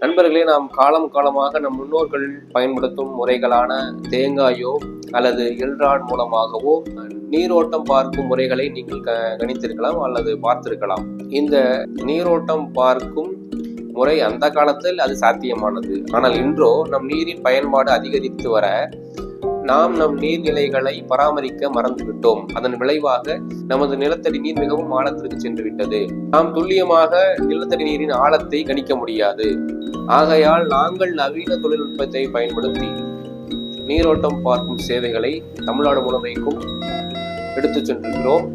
நண்பர்களே நாம் காலம் காலமாக நம் முன்னோர்கள் பயன்படுத்தும் முறைகளான தேங்காயோ அல்லது எல்ராட் மூலமாகவோ நீரோட்டம் பார்க்கும் முறைகளை நீங்கள் க கணித்திருக்கலாம் அல்லது பார்த்திருக்கலாம். இந்த நீரோட்டம் பார்க்கும் முறை அந்த காலத்தில் அது சாத்தியமானது. ஆனால் இன்றோ நம் நீரின் பயன்பாடு அதிகரித்து வர நாம் நம் நீர்நிலைகளை பராமரிக்க மறந்துவிட்டோம். அதன் விளைவாக நமது நிலத்தடி நீர் மிகவும் ஆழத்திற்கு சென்று விட்டது. நாம் துல்லியமாக நிலத்தடி நீரின் ஆழத்தை கணிக்க முடியாது. ஆகையால் நாங்கள் நவீன தொழில்நுட்பத்தை பயன்படுத்தி நீரோட்டம் பார்க்கும் சேவைகளை தமிழ்நாடு முழுமைக்கும் எடுத்துச் சென்றிருக்கிறோம்.